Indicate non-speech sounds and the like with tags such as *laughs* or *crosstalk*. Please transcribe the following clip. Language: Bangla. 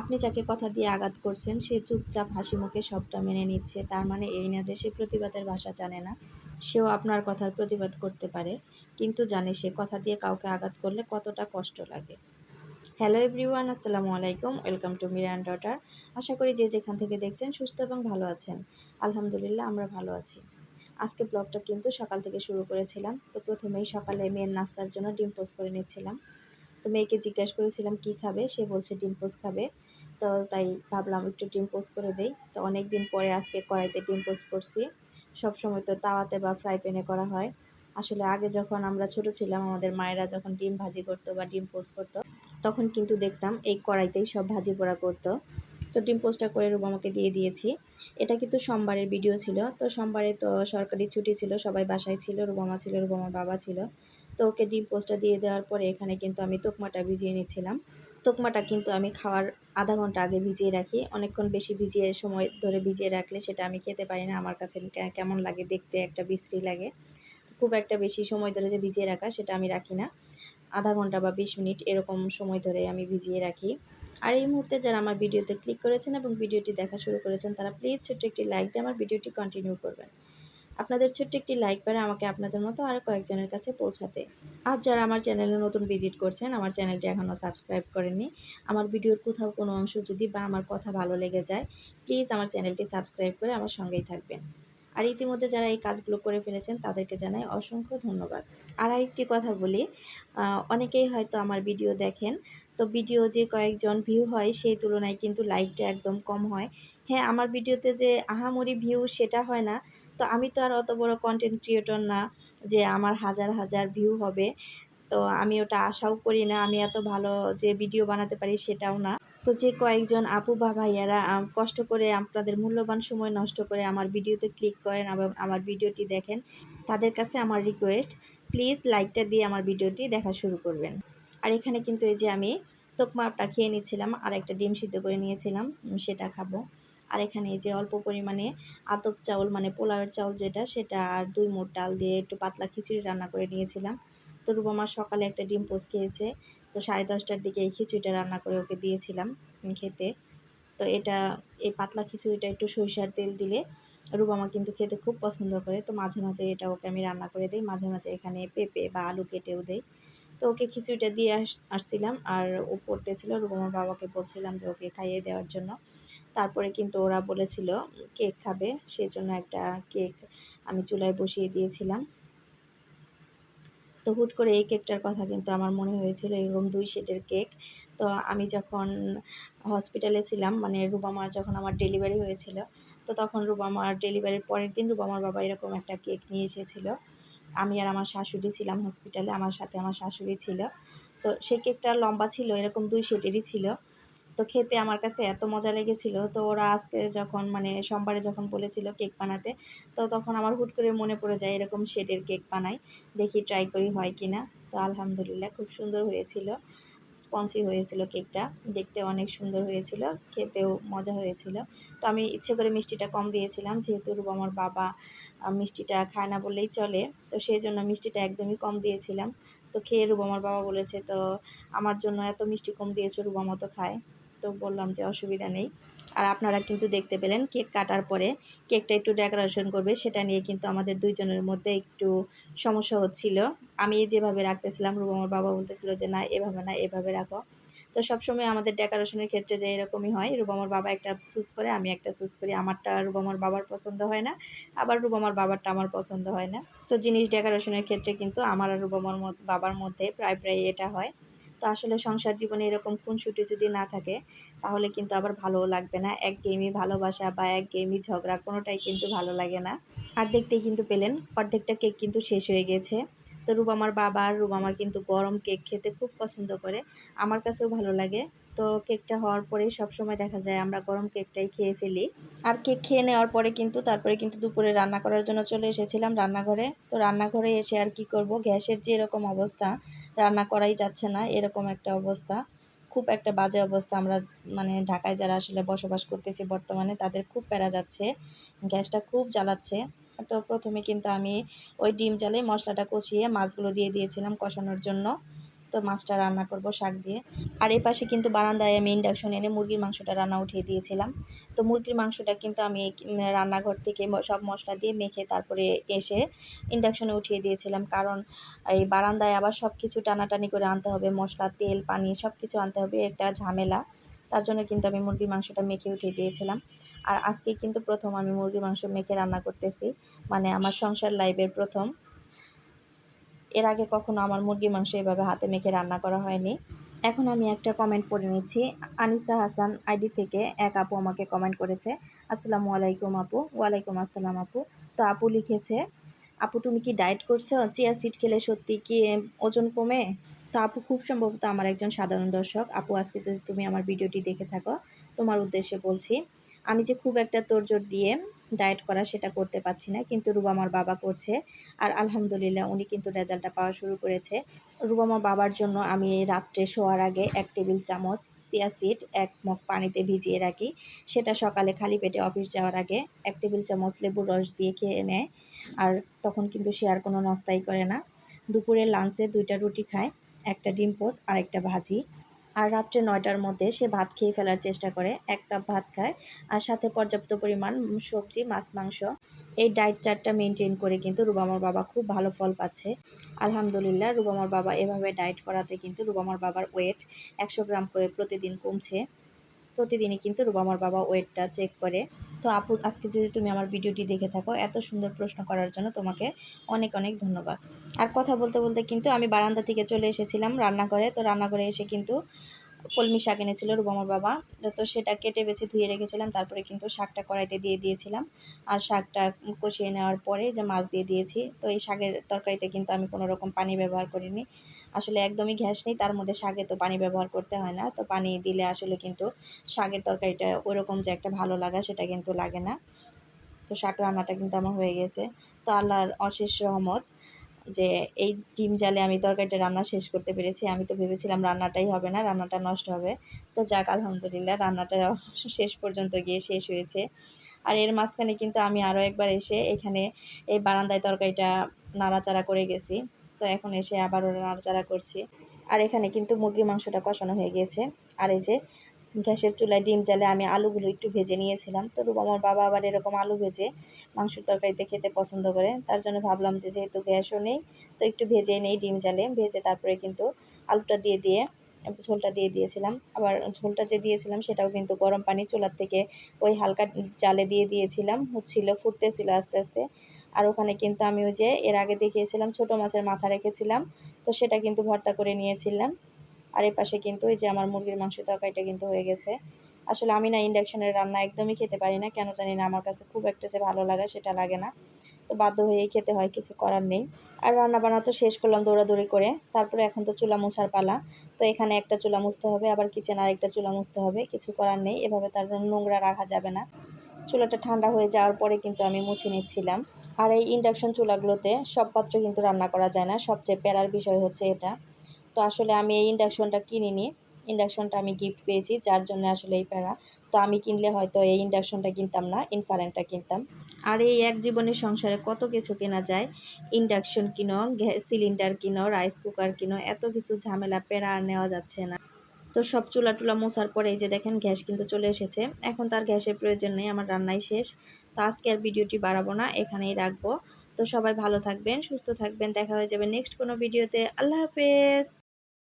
আপনি যাকে কথা দিয়ে আঘাত করছেন, সে চুপচাপ হাসি মুখে সবটা মেনে নিচ্ছে। তার মানে এই না যে সে প্রতিবাদের ভাষা জানে না, সেও আপনার কথার প্রতিবাদ করতে পারে, কিন্তু জানে সে কথা দিয়ে কাউকে আঘাত করলে কতটা কষ্ট লাগে। হ্যালো এভরিওয়ান, আসসালামু আলাইকুম, ওয়েলকাম টু মিরান ডটার। আশা করি যে যেখান থেকে দেখছেন সুস্থ এবং ভালো আছেন। আলহামদুলিল্লাহ, আমরা ভালো আছি। আজকে ব্লগটা কিন্তু সকাল থেকে শুরু করেছিলাম। তো প্রথমেই সকালে মেয়ের নাস্তার জন্য ডিম পোস্ট করে নিচ্ছিলাম। তো মেয়েকে জিজ্ঞাসা করেছিলাম, কি খাবে? সে বলছে, ডিম পোস্ট খাবে। তো তাই ভাবলাম একটু ডিম পোস্ট করে দেই। তো অনেক দিন পরে আজকে কড়াইতে ডিম পোস্ট করছি। সব সময় তো তাওয়াতে বা ফ্রাই প্যানে করা হয়। আসলে আগে যখন আমরা ছোট ছিলাম, আমাদের মায়েরা যখন ডিম ভাজি করতো বা ডিম পোস্ট করতো, তখন কিন্তু দেখতাম এই কড়াইতেই সব ভাজি পোড়া করতো। তো ডিম পোস্টটা করে রুবামাকে দিয়ে দিয়েছি। এটা কিন্তু সোমবারের ভিডিও ছিল। তো সোমবারে তো সরকারি ছুটি ছিল, সবাই বাসায় ছিল রুবামা ছিল রুবামার বাবা ছিল। তো ওকে ডিম পোস্টটা দিয়ে দেওয়ার পরে এখানে কিন্তু আমি তোকমাটা ভিজিয়ে নিচ্ছিলাম। তোকমাটা কিন্তু আমি খাওয়ার আধা ঘণ্টা আগে ভিজিয়ে রাখি। অনেকক্ষণ বেশি ভিজিয়ে সময় ধরে ভিজিয়ে রাখলে সেটা আমি খেতে পারি না। আমার কাছে কেমন লাগে দেখতে, একটা বিশ্রী লাগে। খুব একটা বেশি সময় ধরে যে ভিজিয়ে রাখা সেটা আমি রাখি না। আধা ঘণ্টা বা বিশ মিনিট এরকম সময় ধরে আমি ভিজিয়ে রাখি। আর এই মুহূর্তে যারা আমার ভিডিওতে ক্লিক করেছেন এবং ভিডিওটি দেখা শুরু করেছেন, তারা প্লিজ ছোট্ট একটি লাইক দিয়ে আমার ভিডিওটি কন্টিনিউ করবেন। আপনাদের ছোট্ট একটি লাইক পারে আমাকে আপনাদের মতো আরও কয়েকজনের কাছে পৌঁছাতে। আর যারা আমার চ্যানেলে নতুন ভিজিট করছেন, আমার চ্যানেলটি এখনও সাবস্ক্রাইব করেননি, আমার ভিডিওর কোথাও কোনো অংশ যদি বা আমার কথা ভালো লেগে যায় প্লিজ আমার চ্যানেলটি সাবস্ক্রাইব করে আমার সঙ্গেই থাকবেন। আর ইতিমধ্যে যারা এই কাজগুলো করে ফেলেছেন, তাদেরকে জানাই অসংখ্য ধন্যবাদ। আর আরেকটি কথা বলি অনেকেই হয়তো আমার ভিডিও দেখেন, তো ভিডিও যে কয়েকজন ভিউ হয় সেই তুলনায় কিন্তু লাইকটা একদম কম হয়। হ্যাঁ আমার ভিডিওতে যে আহামরি ভিউ সেটা হয় না তো আমি তো আর অত বড় কন্টেন্ট ক্রিয়েটর না যে আমার হাজার হাজার ভিউ হবে। তো আমি ওটা আশাও করি না, আমি এত ভালো যে ভিডিও বানাতে পারি সেটাও না। তো যে কয়েকজন আপু বা ভাইয়ারা কষ্ট করে আপনাদের মূল্যবান সময় নষ্ট করে আমার ভিডিওতে ক্লিক করেন আমার ভিডিওটি দেখেন, তাদের কাছে আমার রিকোয়েস্ট প্লিজ লাইকটা দিয়ে আমার ভিডিওটি দেখা শুরু করবেন। আর এখানে কিন্তু এই যে আমি তোকমাপটা খেয়ে নিয়েছিলাম আর একটা ডিম সিদ্ধ করে নিয়েছিলাম সেটা খাব। আর এখানে এই যে অল্প পরিমাণে আতপ চাউল মানে পোলাওয়ের চাউল যেটা, সেটা আর দুই মোট ডাল দিয়ে একটু পাতলা খিচুড়ি রান্না করে নিয়েছিলাম। তো রুবামার সকালে একটা ডিম পোস্ট খেয়েছে, তো সাড়ে দশটার দিকে এই খিচুড়িটা রান্না করে ওকে দিয়েছিলাম খেতে। তো এটা, এই পাতলা খিচুড়িটা একটু সরিষার তেল দিলে রুবামা কিন্তু খেতে খুব পছন্দ করে। তো মাঝে মাঝে এটা ওকে আমি রান্না করে দিই, মাঝে মাঝে এখানে পেঁপে বা আলু কেটেও দেই। তো ওকে খিচুড়িটা দিয়ে আস, আসছিলাম আর ও পড়তেছিল রুবামার বাবাকে বলছিলাম যে ওকে খাইয়ে দেওয়ার জন্য। তারপরে কিন্তু ওরা বলেছিল, কেক খাবে। সেই জন্য একটা কেক আমি চুলায় বসিয়ে দিয়েছিলাম। তো হুট করে এই কেকটার কথা কিন্তু আমার মনে হয়েছিল, এরকম দুই শেটের কেক। তো আমি যখন হসপিটালে ছিলাম মানে রুবামার যখন আমার ডেলিভারি হয়েছিল, তো তখন রুবামার ডেলিভারির পরের দিন রুবামার বাবা এরকম একটা কেক নিয়ে এসেছিল। আমি আর আমার শাশুড়ি ছিলাম হসপিটালে, আমার সাথে আমার শাশুড়ি ছিল। তো সেই কেকটা লম্বা ছিল, এরকম দুই শেটেরই ছিল। তো খেতে আমার কাছে এত মজা লেগেছিল। তো ওরা আজকে যখন মানে সোমবারে যখন বলেছিল কেক বানাতে, তো তখন আমার হুট করে মনে পড়ে যায় এরকম শেডের কেক বানাই, দেখি ট্রাই করি হয় কি না তো আলহামদুলিল্লাহ খুব সুন্দর হয়েছিল স্পঞ্জি হয়েছিল কেকটা, দেখতে অনেক সুন্দর হয়েছিল, খেতেও মজা হয়েছিল। তো আমি ইচ্ছে করে মিষ্টিটা কম দিয়েছিলাম, যেহেতু আমার বাবা মিষ্টিটা খায় না বললেই চলে, তো সেই জন্য মিষ্টিটা একদমই কম দিয়েছিলাম। তো খেয়ে রুবামার বাবা বলেছে, তো আমার জন্য এত মিষ্টি কম দিয়েছে রুবামা তো খায়। তো বললাম যে অসুবিধা নেই। আর আপনারা কিন্তু দেখতে পেলেন কেক কাটার পরে কেকটা একটু ডেকোরেশন করবে, সেটা নিয়ে কিন্তু আমাদের দুইজনের মধ্যে একটু সমস্যা হচ্ছিল। আমি যেভাবে রাখতেছিলাম রুবামার বাবা বলতেছিল যে, না, এভাবে না, এভাবে রাখো। তো সবসময় আমাদের ডেকোরেশনের ক্ষেত্রে যে এরকমই হয় রুবামার বাবা একটা চুজ করে, আমি একটা চুজ করি। আমারটা রুবামার বাবার পছন্দ হয় না, আবার রুবামার বাবারটা আমার পছন্দ হয় না। তো জিনিস ডেকোরেশনের ক্ষেত্রে কিন্তু আমার আর রুবামার বাবার মধ্যে প্রায় প্রায় এটা হয়। তো আসলে সংসার জীবনে এরকম খুনসুটি যদি না থাকে, তাহলে কিন্তু আবার ভালোও লাগবে না। এক গেমই ভালোবাসা বা এক গেমই ঝগড়া কোনোটাই কিন্তু ভালো লাগে না। আর দেখতেই কিন্তু পেলেন, অর্ধেকটা কেক কিন্তু শেষ হয়ে গেছে। তো রুবামার বাবা আর রুবামার কিন্তু গরম কেক খেতে খুব পছন্দ করে। আমার কাছেও ভালো লাগে। তো কেকটা হওয়ার পরে সবসময় দেখা যায় আমরা গরম কেকটাই খেয়ে ফেলি। আর কেক খেয়ে নেওয়ার পরে কিন্তু, তারপরে কিন্তু দুপুরে রান্না করার জন্য চলে এসেছিলাম রান্নাঘরে। তো রান্নাঘরে এসে আর কি করব? গ্যাসের যে এরকম অবস্থা রান্না করাই যাচ্ছে না, এরকম একটা অবস্থা। খুব একটা বাজে অবস্থা আমরা মানে ঢাকায় যারা আসলে বসবাস করতেছি বর্তমানে, তাদের খুব প্যারা যাচ্ছে, গ্যাসটা খুব জ্বালাচ্ছে। তো প্রথমে কিন্তু আমি ওই ডিম জ্বালে মশলাটা কষিয়ে মাছগুলো দিয়ে দিয়েছিলাম কষানোর জন্য। তো মাছটা রান্না করব শাক দিয়ে। আর এই পাশে কিন্তু বারান্দায় আমি ইন্ডাকশন এনে মুরগির মাংসটা রান্না উঠিয়ে দিয়েছিলাম। তো মুরগির মাংসটা কিন্তু আমি রান্নাঘর থেকে সব মশলা দিয়ে মেখে তারপরে এসে ইন্ডাকশনে উঠিয়ে দিয়েছিলাম। কারণ এই বারান্দায় আবার সব কিছু টানাটানি করে আনতে হবে। মশলা, তেল, পানি সব কিছু আনতে হবে। একটা ঝামেলা। তার জন্য কিন্তু আমি মুরগির মাংসটা মেখে উঠিয়ে দিয়েছিলাম। আর আজকে কিন্তু প্রথম আমি মুরগির মাংস মেখে রান্না করতেছি। মানে আমার সংসার লাইফের প্রথম। এর আগে কখনো আমার মুরগির মাংস এভাবে হাতে মেখে রান্না করা হয়নি। এখন আমি একটা কমেন্ট পড়ে নিচ্ছি। আনিসা হাসান আইডি থেকে এক আপু আমাকে কমেন্ট করেছে, আসসালামু আলাইকুম আপু। ওয়ালাইকুম আসসালাম আপু। তো আপু লিখেছে, আপু, তুমি কি ডায়েট করছ? চিয়া সিড খেলে সত্যি কি ওজন কমে? তো আপু খুব সম্ভবত আমার একজন সাধারণ দর্শক। আপু, আজকে যদি তুমি আমার ভিডিওটি দেখে থাকো, তোমার উদ্দেশ্যে বলছি, আমি যে খুব একটা তোড়জোড় দিয়ে ডায়েট করা সেটা করতে পারছি না, কিন্তু রুবামার বাবা করছে। আর আলহামদুলিল্লাহ উনি কিন্তু রেজাল্টটা পাওয়া শুরু করেছে। রুবামার বাবার জন্য আমি রাত্রে শোয়ার আগে এক টেবিল চামচ চিয়া সিড, এক মগ পানিতে ভিজিয়ে রাখি। সেটা সকালে খালি পেটে অফিস যাওয়ার আগে এক টেবিল চামচ লেবুর রস দিয়ে খেয়ে নেয়। আর তখন কিন্তু সে আর কোনো নস্তাই করে না। দুপুরের লাঞ্চে দুইটা রুটি খায়, একটা ডিম পোস্ট আর একটা ভাজি। আর রাত্রে নয়টার মধ্যে সে ভাত খেয়ে ফেলার চেষ্টা করে। এক কাপ ভাত খায় আর সাথে পর্যাপ্ত পরিমাণ সবজি, মাছ, মাংস। এই ডায়েট চার্টটা মেনটেন করে কিন্তু রুবামার বাবা খুব ভালো ফল পাচ্ছে। আলহামদুলিল্লাহ, রুবামার বাবা এভাবে ডায়েট করাতে কিন্তু রুবামার বাবার ওয়েট একশো গ্রাম করে প্রতিদিন কমছে। প্রতিদিনই কিন্তু রুবামার বাবা ওয়েটটা চেক করে। তো আপু, আজকে যদি তুমি আমার ভিডিওটি দেখে থাকো, এত সুন্দর প্রশ্ন করার জন্য তোমাকে অনেক অনেক ধন্যবাদ। আর কথা বলতে বলতে কিন্তু আমি বারান্দা থেকে চলে এসেছিলাম রান্নাঘরে। তো রান্নাঘরে এসে কিন্তু কলমি শাক এনেছিল রুবামার বাবা। তো সেটা কেটে বেছে ধুয়ে রেখেছিলাম, তারপরে কিন্তু শাকটা কড়াইতে দিয়ে দিয়েছিলাম। আর শাকটা কষিয়ে নেওয়ার পরে যে মাছ দিয়ে দিয়েছি, তো এই শাকের তরকারিতে কিন্তু আমি কোনো রকম পানি ব্যবহার করিনি। আসলে একদমই ঘ্যাস নেই, তার মধ্যে শাকে তো পানি ব্যবহার করতে হয় না। তো পানি দিলে আসলে কিন্তু শাকের তরকারিটা ওরকম যে একটা ভালো লাগা সেটা কিন্তু লাগে না। তো শাক রান্নাটা কিন্তু আমার হয়ে গেছে। তো আল্লাহর অশেষ রহমত যে এই ডিম জালে আমি তরকারিটা রান্না শেষ করতে পেরেছি। আমি তো ভেবেছিলাম রান্নাটাই হবে না, রান্নাটা নষ্ট হবে। তো যাক, আলহামদুলিল্লাহ, রান্নাটা *laughs* শেষ পর্যন্ত গিয়ে শেষ হয়েছে। আর এর মাঝখানে কিন্তু আমি আরও একবার এসে এখানে এই বারান্দায় তরকারিটা নাড়াচাড়া করে গেছি। তো এখন এসে আবার আবারও নাড়াচাড়া করছি। আর এখানে কিন্তু মুরগির মাংসটা কষানো হয়ে গিয়েছে। আর এই যে গ্যাসের চুলায় ডিম জালে আমি আলুগুলো একটু ভেজে নিয়েছিলাম। তো আমার বাবা আবার এরকম আলু ভেজে মাংসের তরকারিতে খেতে পছন্দ করে। তার জন্য ভাবলাম যে যেহেতু গ্যাসও নেই, তো একটু ভেজে নেই ডিম জালে ভেজে তারপরে কিন্তু আলুটা দিয়ে দিয়ে, ঝোলটা দিয়ে দিয়েছিলাম। আবার ঝোলটা যে দিয়েছিলাম সেটাও কিন্তু গরম পানি চুলার থেকে ওই হালকা জালে দিয়ে দিয়েছিলাম। হচ্ছিল, ফুটতেছিল আস্তে আস্তে। আর ওখানে কিন্তু আমি ওই যে এর আগে দেখিয়েছিলাম, ছোটো মাছের মাথা রেখেছিলাম। তো সেটা কিন্তু ভর্তা করে নিয়েছিলাম। আর এর পাশে কিন্তু ওই যে আমার মুরগির মাংস তরকারিটা কিন্তু হয়ে গেছে। আসলে আমি না ইন্ডাকশনের রান্না একদমই খেতে পারি না। কেন জানি না, আমার কাছে খুব একটা যে ভালো লাগে সেটা লাগে না। তো বাধ্য হয়েই খেতে হয়, কিছু করার নেই। আর রান্না বান্না তো শেষ করলাম দৌড়াদৌড়ি করে। তারপরে এখন তো চুলা মোছার পালা। তো এখানে একটা চুলা মুছতে হবে, আবার কিচেন আর একটা চুলা মুছতে হবে, কিছু করার নেই। এভাবে তার নোংরা রাখা যাবে না। চুলাটা ঠান্ডা হয়ে যাওয়ার পরে কিন্তু আমি মুছে নিচ্ছিলাম। আর এই ইন্ডাকশন চুলাগুলোতে সব পাত্র কিন্তু রান্না করা যায় না। সবচেয়ে প্যারার বিষয় হচ্ছে এটা। তো আসলে আমি এই ইন্ডাকশনটা কিনিনি। ইন্ডাকশনটা আমি গিফট পেয়েছি, যার জন্য আসলে এই প্যারা। তো আমি কিনলে হয়তো এই ইন্ডাকশনটা কিনতাম না ইনফারেন্টটা কিনতাম। আর এই এক জীবনের সংসারে কত কিছু কেনা যায়? ইন্ডাকশন কিনো, গ্যাস সিলিন্ডার কিনো রাইস কুকার কিনো, এত কিছু ঝামেলা, প্যারা আর নেওয়া যাচ্ছে না। তো সব চুলা টুলা মোছার পরে এই যে দেখেন, গ্যাস কিন্তু চলে এসেছে। এখন তার গ্যাসের প্রয়োজন নেই, আমার রান্নাই শেষ। তো আজকে আর ভিডিওটি বাড়াবো না, এখানেই রাখব। তো সবাই ভালো থাকবেন, সুস্থ থাকবেন, দেখা হয়ে যাবে নেক্সট কোনো ভিডিওতে। আল্লাহ হাফেজ!